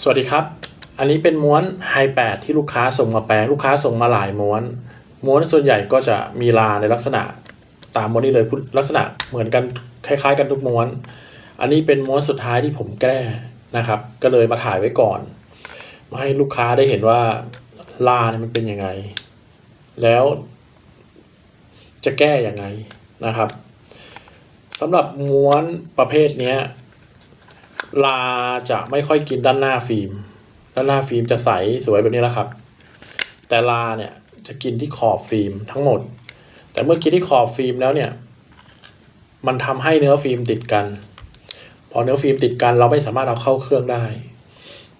สวัสดีครับ อันนี้เป็นม้วนไฮแปดที่ลูกค้าส่งมาแปลงลูกค้าส่งมาหลายม้วน ม้วนส่วนใหญ่ก็จะมีลาในลักษณะตามม้วนนี้เลยลักษณะเหมือนกันคล้ายๆ กันทุกม้วน อันนี้เป็นม้วนสุดท้ายที่ผมแก้นะครับ ก็เลยมาถ่ายไว้ก่อน มาให้ลูกค้าได้เห็นว่าลาเนี่ยมันเป็นยังไง แล้วจะแก้ยังไงนะครับสำหรับม้วนประเภทนี้ ลาจะไม่ค่อยกินด้านหน้าฟิล์ม ด้านหน้าฟิล์มจะใสสวยแบบนี้แหละครับ แต่ลาเนี่ยจะกินที่ขอบฟิล์มทั้งหมด แต่เมื่อกินที่ขอบฟิล์มแล้วเนี่ย มันทำให้เนื้อฟิล์มติดกัน พอเนื้อฟิล์มติดกันเราไม่สามารถเอาเข้าเครื่องได้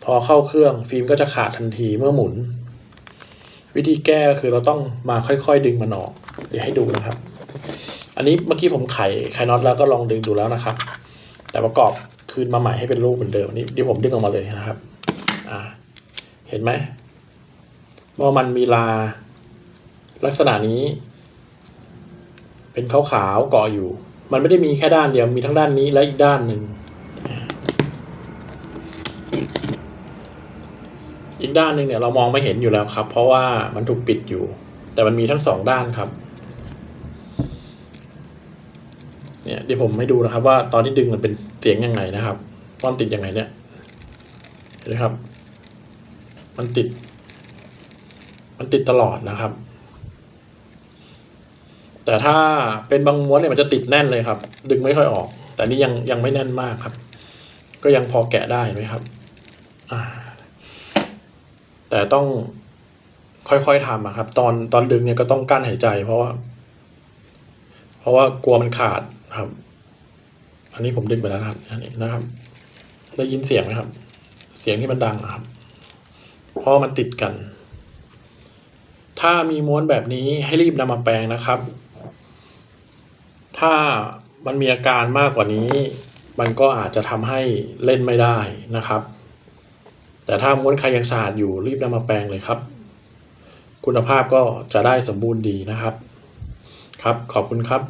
พอเข้าเครื่องฟิล์มก็จะขาดทันทีเมื่อหมุน วิธีแก้ก็คือเราต้องมาค่อยๆดึงมันออก เดี๋ยวให้ดูนะครับ อันนี้เมื่อกี้ผมไขไขน็อตแล้วก็ลองดึงดูแล้วนะครับ แต่ประกอบ คืนมาใหม่ให้เป็นรูปเหมือนเดิมนนี้เดี๋ยวผมดึงออกมาเลยนะครับอ่าเห็นไหมว่ามันมีลา ลักษณะนี้ เป็นขาวๆเกาะอยู่ มันไม่ได้มีแค่ด้านเดียวมีทั้งด้านนี้และอีกด้านหนึ่งอีกด้านหนึ่งเนี่ยเรามองไม่เห็นอยู่แล้วครับ เพราะว่ามันถูกปิดอยู่ แต่มันมีทั้งสองด้านครับ เนี่ยเดี๋ยวผมให้ดูนะครับ ว่าตอนที่ดึงมันเป็นเสียงยังไงนะครับว่ามันติดยังไงเนี่ยเห็นไหมครับ มันติด มันติดตลอดนะครับ แต่ถ้าเป็นบางม้วนเนี่ยมันจะติดแน่นเลยครับ ดึงไม่ค่อยออก แต่นี่ยังยังไม่แน่นมากครับ ก็ยังพอแกะได้ไหมครับแต่ต้องค่อยๆทำอะครับ ตอนตอนดึงเนี่ยก็ต้องกั้นหายใจ เพราะว่า เพราะว่ากลัวมันขาด ครับ อันนี้ผมดึงไปแล้วนะครับ อันนี้นะครับ ได้ยินเสียงไหมครับ เสียงที่มันดังอะครับ เพราะมันติดกัน ถ้ามีม้วนแบบนี้ให้รีบนำมาแปลงนะครับ ถ้ามันมีอาการมากกว่านี้ มันก็อาจจะทำให้เล่นไม่ได้นะครับ แต่ถ้าม้วนใครยังสะอาดอยู่รีบนำมาแปลงเลยครับ คุณภาพก็จะได้สมบูรณ์ดีนะครับ ครับขอบคุณครับ